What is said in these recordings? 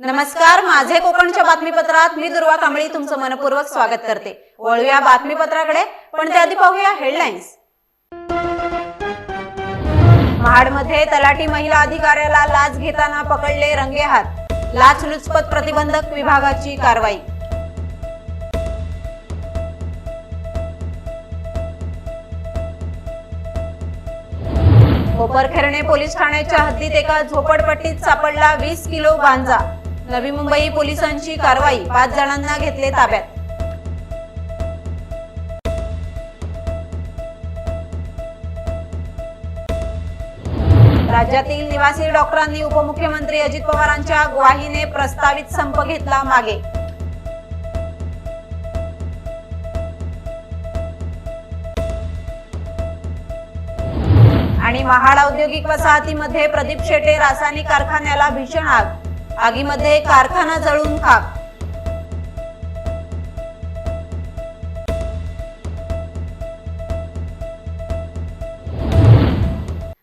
नमस्कार माझे कोकणच्या बातमीपत्रात मी दुर्वा कांबळी तुमचं मनपूर्वक स्वागत करते. वळूया बातमीपत्राकडे पण त्याआधी पाहूया हेडलाईन्स. महाडमध्ये तलाठी महिला अधिकाऱ्याला लाच घेताना पकडले रंगेहात लाचलुचपत प्रतिबंधक विभागाची कारवाई. कोपरखेरणे पोलीस ठाण्याच्या हद्दीत एका झोपडपट्टीत सापडला वीस किलो गांजा. नवी मुंबई पोलिसांची कारवाई पाच जणांना घेतले ताब्यात. राज्यातील निवासी डॉक्टरांनी उपमुख्यमंत्री अजित पवारांच्या ग्वाहीने प्रस्तावित संप घेतला मागे. आणि महाड औद्योगिक वसाहतीमध्ये प्रदीप शेटे रासायनिक कारखान्याला भीषण आग. आगीमध्ये कारखाना जळून खाक.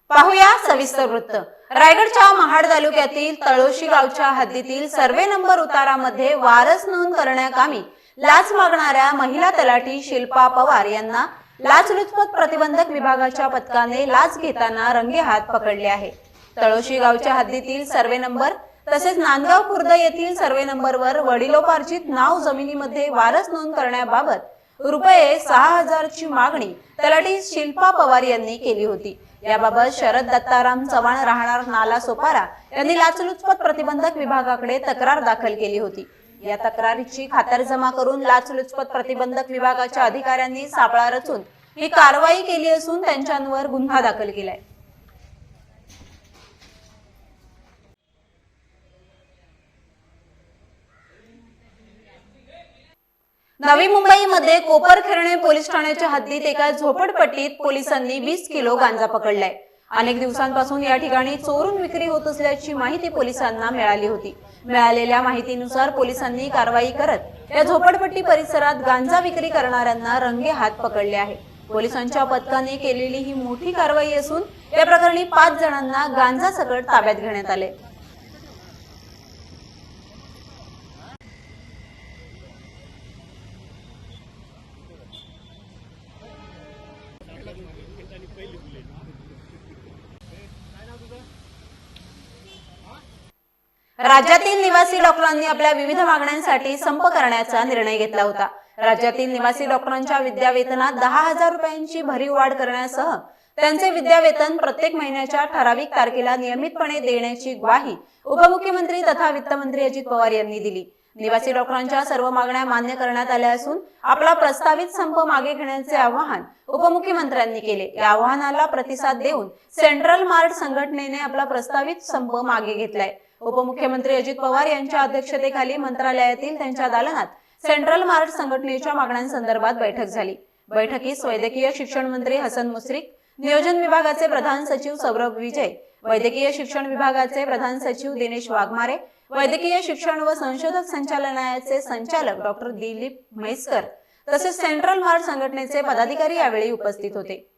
पाहूया सविस्तर वृत्त. रायगडच्या महाड तालुक्यातील तळोशी गावच्या हद्दीतील सर्वे नंबर उतारामध्ये वारस नोंद करण्याकामी लाच मागणाऱ्या महिला तलाठी शिल्पा पवार यांना लाचलुचपत प्रतिबंधक विभागाच्या पथकाने लाच घेताना रंगेहात पकडले आहे. तळोशी गावच्या हद्दीतील सर्वे नंबर तसेच नांदगाव खुर्द येथील सर्वे नंबरवर वडिलोपार्जित नाव जमिनीमध्ये वारस नोंद करण्याबाबत रुपये सहा हजारची मागणी तलाठी शिल्पा पवार यांनी केली होती. याबाबत शरद दत्ताराम चव्हाण राहणार नाला सोपारा यांनी लाचलुचपत प्रतिबंधक विभागाकडे तक्रार दाखल केली होती. या तक्रारीची खातरजमा करून लाचलुचपत प्रतिबंधक विभागाच्या अधिकाऱ्यांनी सापळा रचून ही कारवाई केली असून त्यांच्यावर गुन्हा दाखल केलाय. नवी मुंबईमध्ये कोपरखेरणे पोलीस ठाण्याच्या हद्दीत एका झोपडपट्टीत पोलिसांनी वीस किलो गांजा पकडलाय. अनेक दिवसांपासून या ठिकाणी चोरून विक्री होत असल्याची माहिती पोलिसांना मिळाली होती. मिळालेल्या माहितीनुसार पोलिसांनी कारवाई करत या झोपडपट्टी परिसरात गांजा विक्री करणाऱ्यांना रंगे हात पकडले आहे. पोलिसांच्या पथकाने केलेली ही मोठी कारवाई असून या प्रकरणी पाच जणांना गांजा सकट ताब्यात घेण्यात आले राज्यातील निवासी डॉक्टरांनी आपल्या विविध मागण्यांसाठी संप करण्याचा निर्णय घेतला होता. राज्यातील निवासी डॉक्टरांच्या विद्यावेतनात दहा हजार रुपयांची भरीव वाढ करण्यासह त्यांचे विद्यावेतन प्रत्येक महिन्याच्या ठराविक तारखेला नियमितपणे देण्याची ग्वाही उपमुख्यमंत्री तथा वित्तमंत्री अजित पवार यांनी दिली. निवासी डॉक्टरांच्या सर्व मागण्या मान्य करण्यात आल्या असून आपला प्रस्तावित संप मागे घेण्याचे आवाहन उपमुख्यमंत्र्यांनी केले. या आवाहनाला प्रतिसाद देऊन सेंट्रल मार्ट संघटनेने आपला प्रस्तावित संप मागे घेतलाय. उपमुख्यमंत्री अजित पवार यांच्या अध्यक्षतेखाली मंत्रालयातील त्यांच्या दालनात सेंट्रल मार्ट संघटनेच्या मागण्यांसंदर्भात बैठक झाली. बैठकीस वैद्यकीय शिक्षण मंत्री हसन मुश्रीफ नियोजन विभागाचे प्रधान सचिव सौरभ विजय वैद्यकीय शिक्षण विभागाचे प्रधान सचिव दिनेश वाघमारे वैद्यकीय शिक्षण व संशोधक संचालनालयाचे संचालक डॉक्टर दिलीप म्हैसकर तसेच सेंट्रल मार्ट संघटनेचे पदाधिकारी यावेळी उपस्थित होते.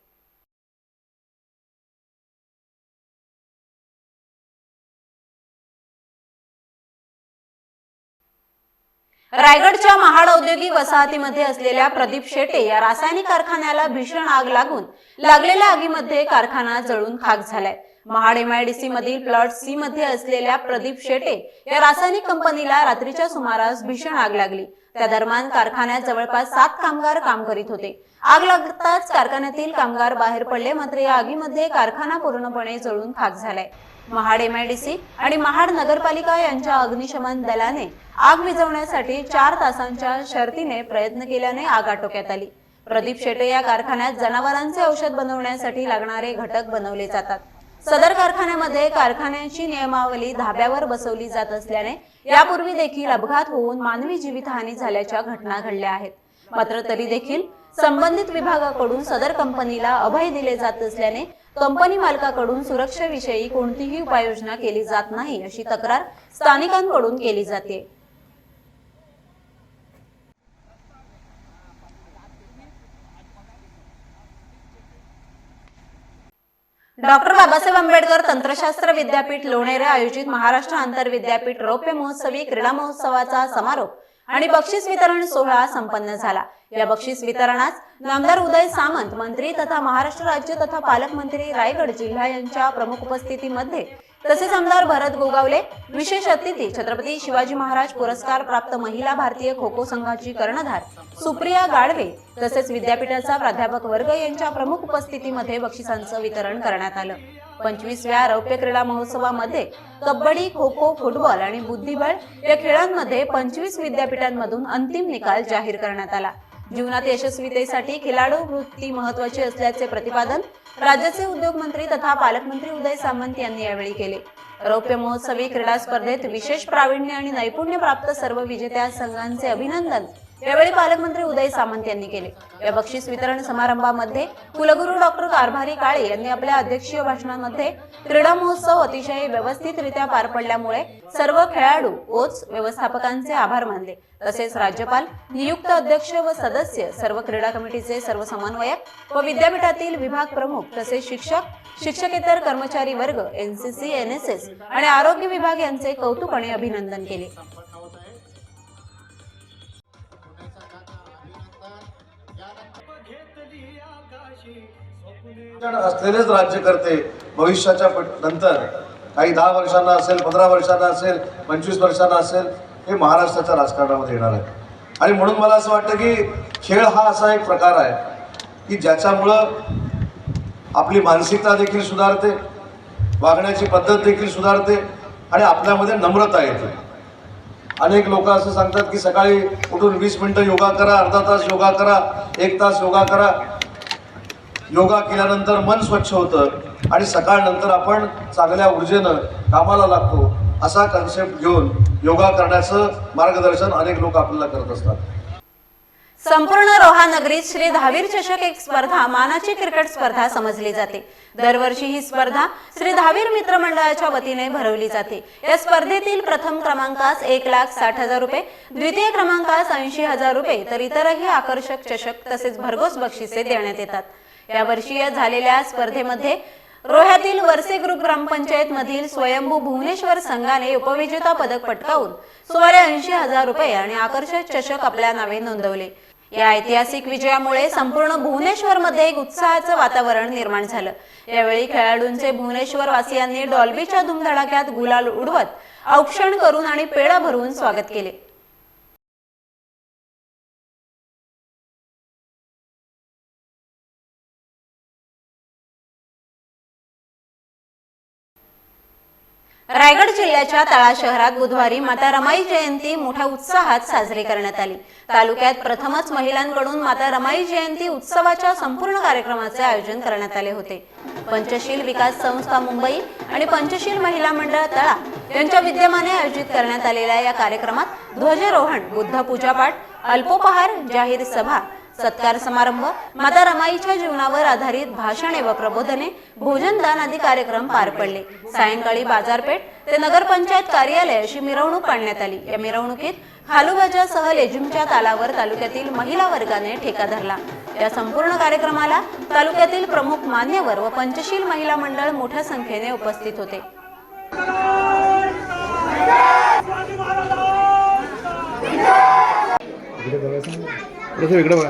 रायगडच्या महाड औद्योगिक वसाहतीमध्ये असलेल्या प्रदीप शेटे या रासायनिक कारखान्याला भीषण आग लागून लागलेल्या आगीमध्ये कारखाना जळून खाक झालाय. महाड एमआयडीसी मधील प्लॉट सी मध्ये असलेल्या प्रदीप शेटे या रासायनिक कंपनीला रात्रीच्या सुमारास भीषण आग लागली. त्या दरम्यान कारखान्यात जवळपास सात कामगार काम करीत होते. आग लागताच कारखान्यातील कामगार बाहेर पडले मात्र या आगीमध्ये कारखाना पूर्णपणे जळून खाक झालाय. महाड एमआयडीसी आणि महाड नगरपालिका यांच्या अग्निशमन दलाने आग विझवण्यासाठी चार तासांच्या शर्तीने प्रयत्न केल्याने आग आटोक्यात आली. प्रदीप शेटे या कारखान्यात जनावरांचे औषध बनवण्यासाठी लागणारे घटक बनवले जातात. सदर कारखान्यामध्ये कारखान्याची नियमावली धाब्यावर बसवली जात असल्याने यापूर्वी देखील अपघात होऊन मानवी जीवितहानी झाल्याच्या घटना घडल्या आहेत. मात्र तरी देखील संबंधित विभागाकडून सदर कंपनीला अभय दिले जात असल्याने कंपनी मालकाकडून सुरक्षेविषयी कोणतीही उपाययोजना केली जात नाही अशी तक्रार स्थानिकांकडून केली जाते. डॉक्टर बाबासाहेब आंबेडकर तंत्रशास्त्र विद्यापीठ लोणेरे आयोजित महाराष्ट्र आंतर विद्यापीठ रौप्य महोत्सवी क्रीडा महोत्सवाचा समारोप आणि बक्षीस वितरण सोहळा संपन्न झाला. या बक्षीस वितरणास नामदार उदय सामंत मंत्री तथा महाराष्ट्र राज्य तथा पालकमंत्री रायगड जिल्हा यांच्या प्रमुख उपस्थितीमध्ये तसेच आमदार भरत गोगावले विशेष अतिथी छत्रपती शिवाजी महाराज पुरस्कार प्राप्त महिला भारतीय खो खो संघाची कर्णधार सुप्रिया गाडवे तसेच विद्यापीठाचा प्राध्यापक वर्ग यांच्या प्रमुख उपस्थितीमध्ये बक्षिसांचं वितरण करण्यात आलं. पंचवीसव्या रौप्य क्रीडा महोत्सवामध्ये कबड्डी खो खो फुटबॉल आणि बुद्धिबळ या खेळांमध्ये पंचवीस विद्यापीठांमधून अंतिम निकाल जाहीर करण्यात आला. जीवनात यशस्वीतेसाठी खिलाडू वृत्ती महत्वाची असल्याचे प्रतिपादन राज्याचे उद्योग मंत्री तथा पालकमंत्री उदय सामंत यांनी यावेळी केले. रौप्य महोत्सवी क्रीडा स्पर्धेत विशेष प्रावीण्य आणि नैपुण्य प्राप्त सर्व विजेत्या संघांचे अभिनंदन यावेळी पालकमंत्री उदय सामंत यांनी केले. या बक्षीस वितरण समारंभामध्ये कुलगुरू डॉक्टर कारभारी काळे यांनी आपल्या अध्यक्षीय भाषणामध्ये क्रीडा महोत्सव अतिशय व्यवस्थितरित्या पार पडल्यामुळे सर्व खेळाडू कोच व्यवस्थापकांचे आभार मानले. तसेच राज्यपाल नियुक्त अध्यक्ष व सदस्य सर्व क्रीडा कमिटीचे सर्व समन्वयक व विद्यापीठातील विभाग प्रमुख तसेच शिक्षक शिक्षकेतर कर्मचारी वर्ग एनसीसी एनएसएस आणि आरोग्य विभाग यांचे कौतुक आणि अभिनंदन केले. असलेलेच राज्यकर्ते भविष्याच्या पट- नंतर काही दहा वर्षांना असेल पंधरा वर्षांना असेल पंचवीस वर्षांना असेल हे महाराष्ट्राच्या राजकारणामध्ये येणार आहे. आणि म्हणून मला असं वाटतं की खेळ हा असा एक प्रकार आहे की ज्याच्यामुळं आपली मानसिकता देखील सुधारते वागण्याची पद्धत देखील सुधारते आणि आपल्यामध्ये नम्रता येते. अनेक लोक असं सांगतात की सकाळी उठून वीस मिनटं योगा करा अर्धा तास योगा करा एक तास योगा करा योगा केल्यानंतर मन स्वच्छ होतं आणि सकाळ नंतर आपण चांगल्या ऊर्जेनं कामाला लागतो असा कन्सेप्ट घेऊन योगा करण्याचं मार्गदर्शन अनेक लोक आपल्याला करत असतात. संपूर्ण रोहा नगरीत श्री दहावीर चषक एक स्पर्धा मानाची क्रिकेट स्पर्धा समजली जाते. दरवर्षी ही स्पर्धा श्री दहावीर मित्र मंडळाच्या वतीने भरवली जाते. या स्पर्धेतील प्रथम क्रमांकास एक लाख साठ हजार रुपये द्वितीय क्रमांकास ऐंशी हजार रुपये तर इतरही आकर्षक चषक तसेच भरघोस बक्षिसे देण्यात येतात. या वर्षीय झालेल्या स्पर्धेमध्ये रोह्यातील वरसे ग्रुप ग्रामपंचायत मधील स्वयंभू भुवनेश्वर संघाने उपविजेता पदक पटकावून सुमारे ऐंशी हजार रुपये आणि आकर्षक चषक आपल्या नावे नोंदवले. या ऐतिहासिक विजयामुळे संपूर्ण भुवनेश्वर मध्ये एक उत्साहाचं वातावरण निर्माण झालं. यावेळी खेळाडूंचे भुवनेश्वर वासियांनी डॉल्बीच्या धुमधडाक्यात गुलाल उडवत औक्षण करून आणि पेढा भरून स्वागत केले. रायगड जिल्ह्याच्या तळा शहरात बुधवारी माता रमाई जयंती मोठ्या उत्साहात साजरी करण्यात आली. तालुक्यात प्रथमच महिलांकडून माता रमाई जयंती उत्सवाच्या संपूर्ण कार्यक्रमाचे आयोजन करण्यात आले होते. पंचशील विकास संस्था मुंबई आणि पंचशील महिला मंडळ तळा यांच्या विद्यमाने आयोजित करण्यात आलेल्या या कार्यक्रमात ध्वजारोहण बुद्ध पूजापाठ अल्पोपहार जाहीर सभा सत्कार समारंभ माता रमाईच्या जीवनावर आधारित भाषणे व प्रबोधने भोजनदान आदी कार्यक्रम पार पडले. सायंकाळी बाजारपेठ ते नगरपंचायत कार्यालय अशी मिरवणूक काढण्यात आली. या मिरवणुकीत खालुबाजासह लेजिमच्या तालावर तालुक्यातील महिला वर्गाने ठेका धरला. या संपूर्ण कार्यक्रमाला तालुक्यातील प्रमुख मान्यवर व पंचशील महिला मंडळ मोठ्या संख्येने उपस्थित होते. थोडंसं इकडे बघा.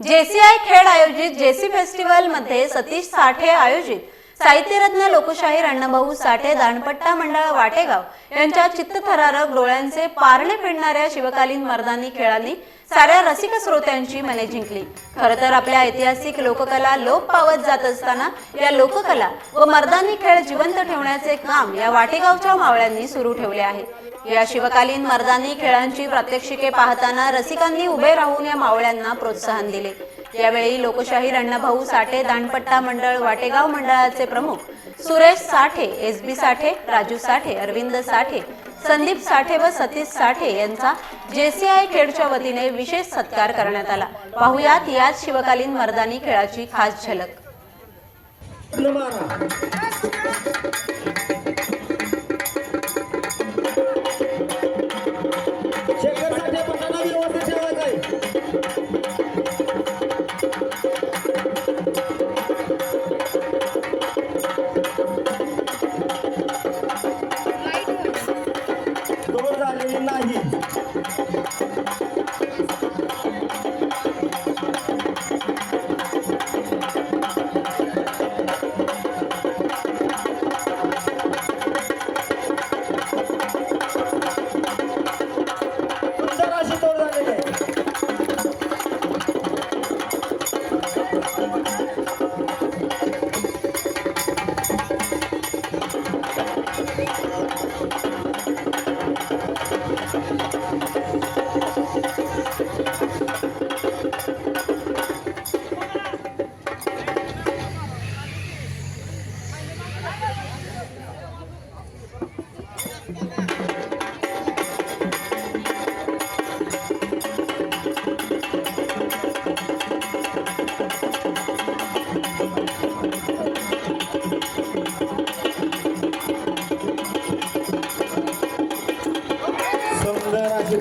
जेसीआय खेळ आयोजित जेसी फेस्टिवलमध्ये सतीश साठे आयोजित. साहित्यरत्न लोकशाहीर अण्णाभाऊ साठे दानपट्टा मंडळ वाटेगाव यांच्या चित्तथरारक डोळ्यांचे पारणे फिरणाऱ्या शिवकालीन मर्दानी खेळांनी साऱ्या रसिक श्रोत्यांची मने जिंकली. खर तर आपल्या ऐतिहासिक लोककला लोप पावत जात असताना या लोककला व मर्दानी खेळ जिवंत ठेवण्याचे काम या वाटेगावच्या मावळ्यांनी सुरू ठेवले आहे. या शिवकालीन मर्दानी खेळांची प्रात्यक्षिके पाहताना रसिकांनी उभे राहून या मावळ्यांना प्रोत्साहन दिले. यावेळी लोकशाहीर अण्णाभाऊ साठे दांडपट्टा मंडळ वाटेगाव मंडळाचे प्रमुख सुरेश साठे एस बी साठे राजू साठे अरविंद साठे संदीप साठे व सतीश साठे यांचा जेसीआय खेडच्या वतीने विशेष सत्कार करण्यात आला. पाहुयात याच शिवकालीन मर्दानी खेळाची खास झलक.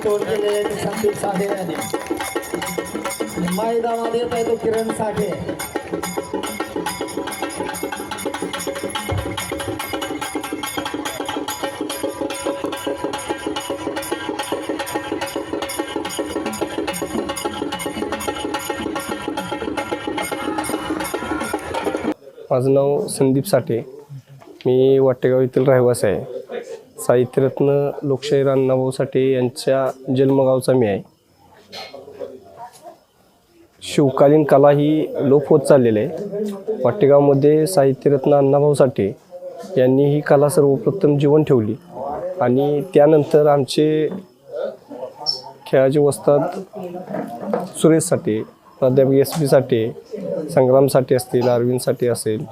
तोड केलेले ते संदीप साठे यांनी मैदानात येत आहे तो किरण साठे. माझं नाव संदीप साठे. मी वाटेगाव येथील रहिवासी आहे. साहित्यरत्न लोकशाहीर अण्णाभाऊ साठे यांच्या जन्मगावचा मी आहे. शिवकालीन कला ही लोप होत चाललेली आहे. वाटेगावमध्ये साहित्यरत्न अण्णाभाऊ साठे यांनी ही कला सर्वप्रथम जीवन ठेवली आणि त्यानंतर आमचे खेळाचे वस्तात सुरेश साठे प्राध्यापक एस पी साठे संग्राम साठे असतील अरविंद साठे असेल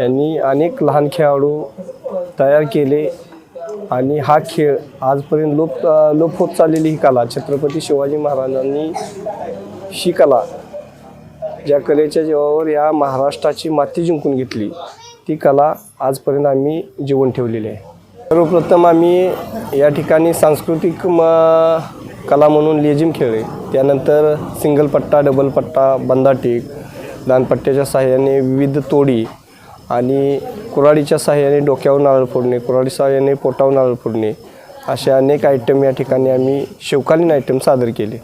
यांनी अनेक लहान खेळाडू तयार केले आणि हा खेळ आजपर्यंत लोप लोप होत चाललेली ही कला. छत्रपती शिवाजी महाराजांनी ही कला ज्या कलेच्या जीवावर या महाराष्ट्राची माती जिंकून घेतली ती कला आजपर्यंत आम्ही जीवन ठेवलेली आहे. सर्वप्रथम आम्ही या ठिकाणी सांस्कृतिक म कला म्हणून लेझिम खेळले त्यानंतर सिंगल पट्टा डबल पट्टा बंदाटीक दानपट्ट्याच्या सहाय्याने विविध तोडी आणि कुऱ्हाडीच्या सहाय्याने डोक्यावर नारळ फोडणे कुऱ्हाडी सहाय्याने पोटावर नारळ फोडणे असे अनेक आयटम या ठिकाणी आम्ही शिवकालीन आयटम सादर केले.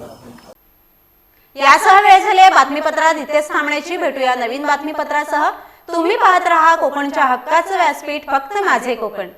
यासह वेळ झाले बातमीपत्रात इथेच थांबण्याची भेटूया नवीन बातमीपत्रासह. तुम्ही पाहत रहा कोकणच्या हक्काचं व्यासपीठ फक्त माझे कोकण.